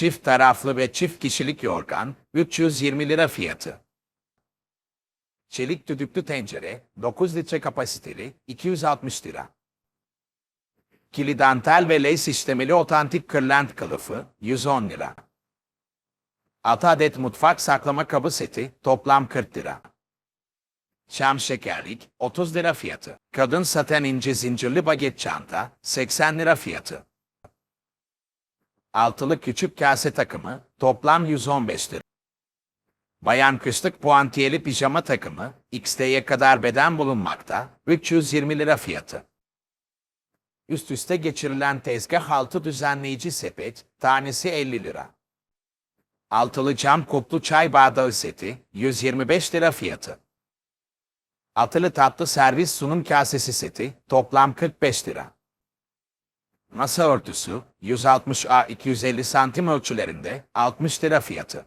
Çift taraflı ve çift kişilik yorgan 320 lira fiyatı. Çelik düdüklü tencere 9 litre kapasiteli 260 lira. Kili dantel ve lace işlemeli otantik kırlent kılıfı 110 lira. 6 adet mutfak saklama kabı seti toplam 40 lira. Şam şekerlik 30 lira fiyatı. Kadın saten ince zincirli baget çanta 80 lira fiyatı. Altılı küçük kase takımı toplam 115 lira. Bayan kışlık puantiyeli pijama takımı XT'ye kadar beden bulunmakta 320 lira fiyatı. Üst üste geçirilen tezgah altı düzenleyici sepet tanesi 50 lira. Altılı cam kuplu çay bardağı seti 125 lira fiyatı. Altılı tatlı servis sunum kasesi seti toplam 45 lira. Masa örtüsü 160 A 250 santim ölçülerinde 60 lira fiyatı.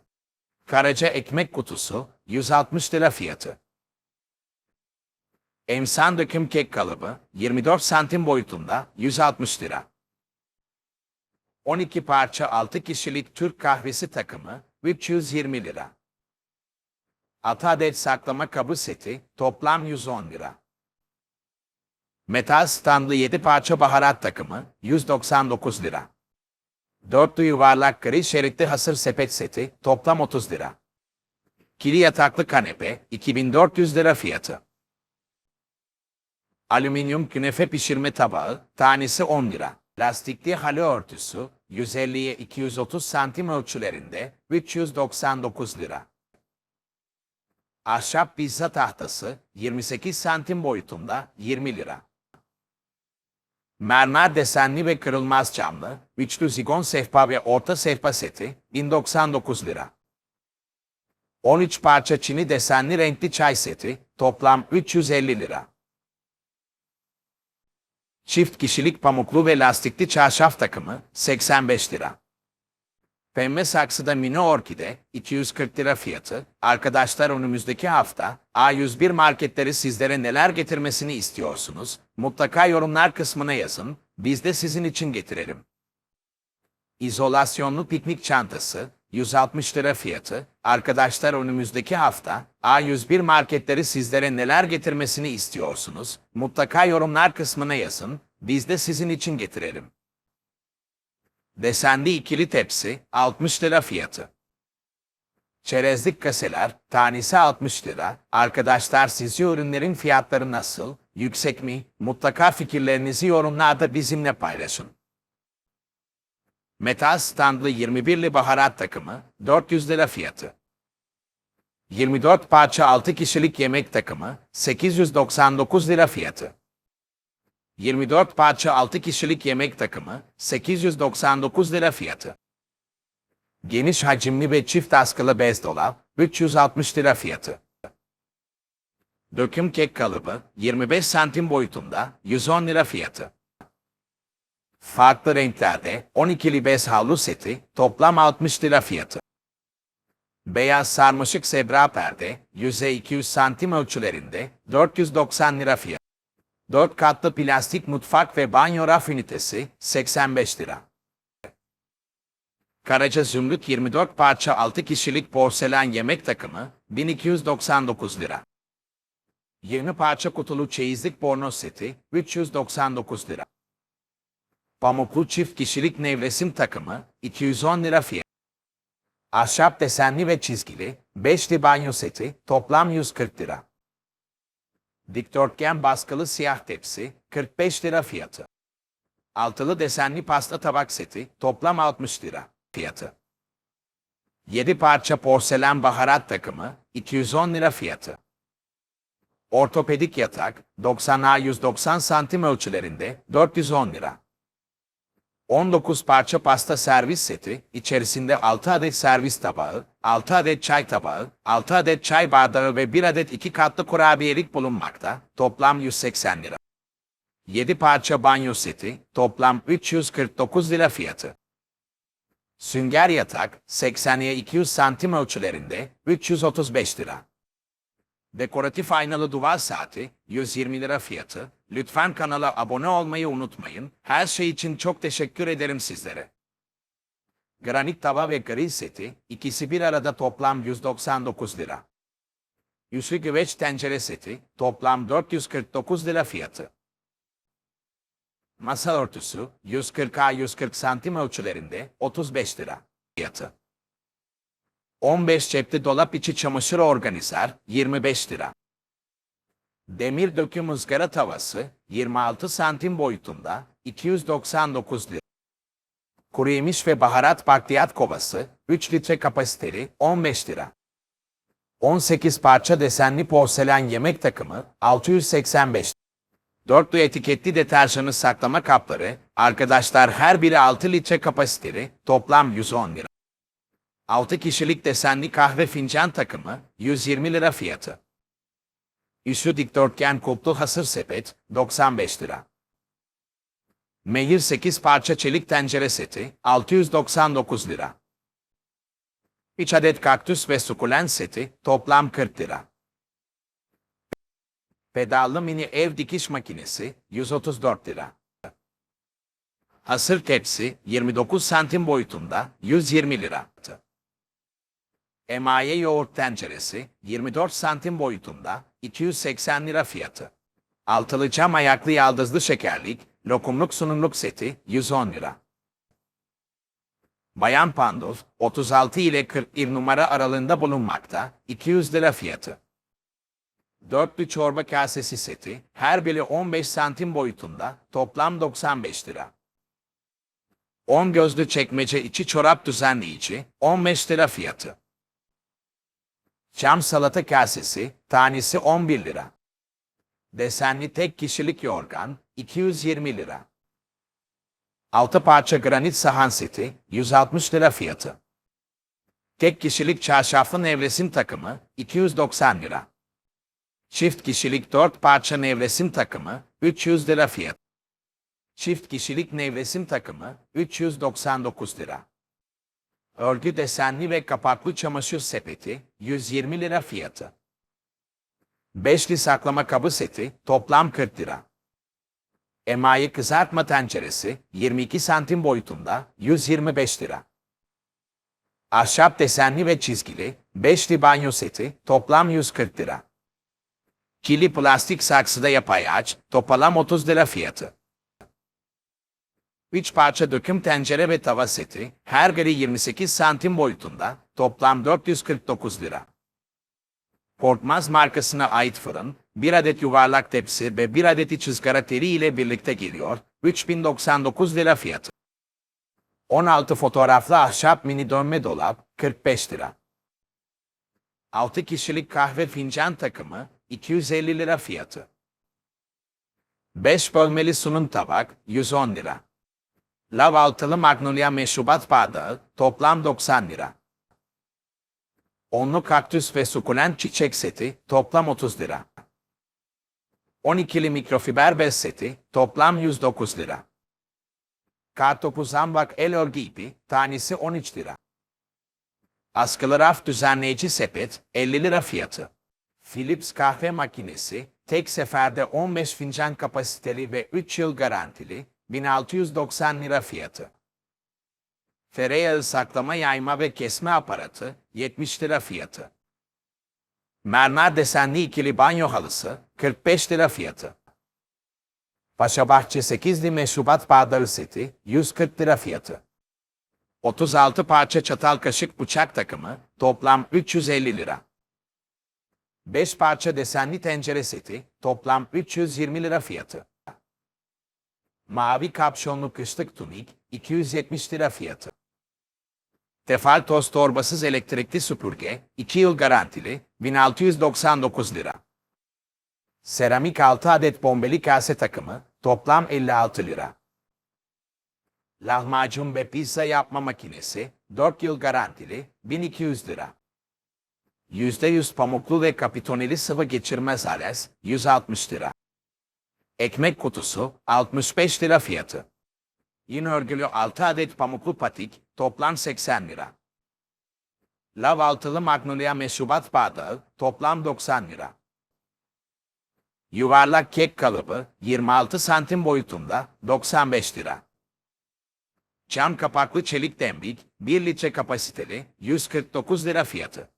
Karaca ekmek kutusu 160 lira fiyatı. Emsan döküm kek kalıbı 24 santim boyutunda 160 lira. 12 parça 6 kişilik Türk kahvesi takımı 320 lira. 6 adet saklama kabı seti toplam 110 lira. Metal standlı 7 parça baharat takımı 199 lira. Dörtlü yuvarlak gri şeritli hasır sepet seti toplam 30 lira. Kili yataklı kanepe 2400 lira fiyatı. Alüminyum künefe pişirme tabağı tanesi 10 lira. Lastikli halı örtüsü 150'ye 230 santim ölçülerinde 399 lira. Ahşap pizza tahtası 28 santim boyutunda 20 lira. Mermer desenli ve kırılmaz camlı, üçlü zigon sehpa ve orta sehpa seti 1099 lira. 13 parça çini desenli renkli çay seti toplam 350 lira. Çift kişilik pamuklu ve lastikli çarşaf takımı 85 lira. Pembe saksıda mini orkide 240 lira fiyatı. Arkadaşlar önümüzdeki hafta A101 marketleri sizlere neler getirmesini istiyorsunuz? Mutlaka yorumlar kısmına yazın. Biz de sizin için getirelim. İzolasyonlu piknik çantası 160 lira fiyatı. Arkadaşlar önümüzdeki hafta A101 marketleri sizlere neler getirmesini istiyorsunuz? Mutlaka yorumlar kısmına yazın. Biz de sizin için getirelim. Desenli ikili tepsi 60 lira fiyatı. Çerezlik kaseler tanesi 60 lira. Arkadaşlar sizce ürünlerin fiyatları nasıl? Yüksek mi? Mutlaka fikirlerinizi yorumlarda bizimle paylaşın. Metal standlı 21'li baharat takımı 400 lira fiyatı. 24 parça 6 kişilik yemek takımı 899 lira fiyatı. 24 parça 6 kişilik yemek takımı 899 lira fiyatı. Geniş hacimli ve çift askılı bez dolap 360 lira fiyatı. Döküm kek kalıbı 25 santim boyutunda 110 lira fiyatı. Farklı renklerde 12'li bez havlu seti toplam 60 lira fiyatı. Beyaz sarmaşık sebra perde 100'e 200 santim ölçülerinde 490 lira fiyatı. 4 katlı plastik mutfak ve banyo raf ünitesi 85 lira. Karaca Zümrüt 24 parça 6 kişilik porselen yemek takımı 1299 lira. 20 parça kutulu çeyizlik bornoz seti 399 lira. Pamuklu çift kişilik nevresim takımı 210 lira fiyat. Ahşap desenli ve çizgili 5'li banyo seti toplam 140 lira. Dikdörtgen baskılı siyah tepsi 45 lira fiyatı. Altılı desenli pasta tabak seti toplam 60 lira fiyatı. 7 parça porselen baharat takımı 210 lira fiyatı. Ortopedik yatak 90'a 190 santim ölçülerinde 410 lira. 19 parça pasta servis seti, içerisinde 6 adet servis tabağı, 6 adet çay tabağı, 6 adet çay bardağı ve 1 adet 2 katlı kurabiyelik bulunmakta, toplam 180 lira. 7 parça banyo seti, toplam 349 lira fiyatı. Sünger yatak, 80'ye 200 santim ölçülerinde, 335 lira. Dekoratif aynalı duvar saati 120 lira fiyatı. Lütfen kanala abone olmayı unutmayın. Her şey için çok teşekkür ederim sizlere. granit tava ve grill seti, ikisi bir arada toplam 199 lira. Yüzlü güveç tencere seti, toplam 449 lira fiyatı. Masa örtüsü, 140'a 140 santim ölçülerinde, 35 lira fiyatı. 15 cepli dolap içi çamaşır organizer, 25 lira. Demir döküm ızgara tavası, 26 santim boyutunda, 299 lira. Kuru yemiş ve baharat bakliyat kovası, 3 litre kapasiteli, 15 lira. 18 parça desenli porselen yemek takımı, 685 Dörtlü etiketli deterjanı saklama kapları, arkadaşlar her biri 6 litre kapasiteli, toplam 110 lira. 6 kişilik desenli kahve fincan takımı, 120 lira fiyatı. Üstü dikdörtgen kulplu hasır sepet, 95 lira. Mehir 8 parça çelik tencere seti, 699 lira. 3 adet kaktüs ve sukulent seti, toplam 40 lira. Pedallı mini ev dikiş makinesi, 134 lira. Hasır tepsi, 29 santim boyutunda, 120 lira. Emaye yoğurt tenceresi, 24 santim boyutunda, 280 lira fiyatı. Altılı cam ayaklı yaldızlı şekerlik, lokumluk sunumluk seti, 110 lira. Bayan Pandolf, 36 ile 41 numara aralığında bulunmakta, 200 lira fiyatı. Dörtlü çorba kasesi seti, her biri 15 santim boyutunda, toplam 95 lira. 10 gözlü çekmece içi çorap düzenleyici, 15 lira fiyatı. Cam salata kasesi, tanesi 11 lira. Desenli tek kişilik yorgan, 220 lira. Altı parça granit sahan seti, 160 lira fiyatı. Tek kişilik çarşaflı nevresim takımı, 290 lira. Çift kişilik 4 parça nevresim takımı, 300 lira fiyat. Çift kişilik nevresim takımı, 399 lira. Örgü desenli ve kapaklı çamaşır sepeti, 120 lira fiyatı. Beşli saklama kabı seti, toplam 40 lira. Emayi kızartma tenceresi, 22 santim boyutunda, 125 lira. Ahşap desenli ve çizgili, beşli banyo seti, toplam 140 lira. Kili plastik saksıda yapay ağaç, topalam 30 lira fiyatı. 3 parça döküm tencere ve tava seti, her biri 28 santim boyutunda, toplam 449 lira. Portmaz markasına ait fırın, bir adet yuvarlak tepsi ve bir adet iç ızgara teri ile birlikte geliyor, 3099 lira fiyatı. 16 fotoğraflı ahşap mini dönme dolap, 45 lira. 6 kişilik kahve fincan takımı, 250 lira fiyatı. 5 bölmeli sunum tabak, 110 lira. Lav altılı magnolia meşrubat bardağı, toplam 90 lira. Onlu kaktüs ve sukulent çiçek seti, toplam 30 lira. 12'li mikrofiber bez seti, toplam 109 lira. Kartopu zambak el örgü ipi, tanesi 13 lira. Askılı raf düzenleyici sepet, 50 lira fiyatı. Philips kahve makinesi, tek seferde 15 fincan kapasiteli ve 3 yıl garantili, 1690 lira fiyatı. Fereyağı saklama yayma ve kesme aparatı, 70 lira fiyatı. Mermer desenli ikili banyo halısı, 45 lira fiyatı. Paşabahçe 8'li meşrubat bardağı seti, 140 lira fiyatı. 36 parça çatal kaşık bıçak takımı, toplam 350 lira. 5 parça desenli tencere seti, toplam 320 lira fiyatı. Mavi kapşonlu kışlık tunik, 270 lira fiyatı. Tefal toz torbasız elektrikli süpürge, 2 yıl garantili, 1699 lira. Seramik 6 adet bombeli kase takımı, toplam 56 lira. Lahmacun ve pizza yapma makinesi, 4 yıl garantili, 1200 lira. %100 pamuklu ve kapitoneli sıvı geçirmez ales, 160 lira. Ekmek kutusu, 65 lira fiyatı. Yine örgülü 6 adet pamuklu patik, toplam 80 lira. Lav altılı magnolia meşrubat bardağı, toplam 90 lira. Yuvarlak kek kalıbı, 26 santim boyutunda, 95 lira. Cam kapaklı çelik tembik, 1 litre kapasiteli, 149 lira fiyatı.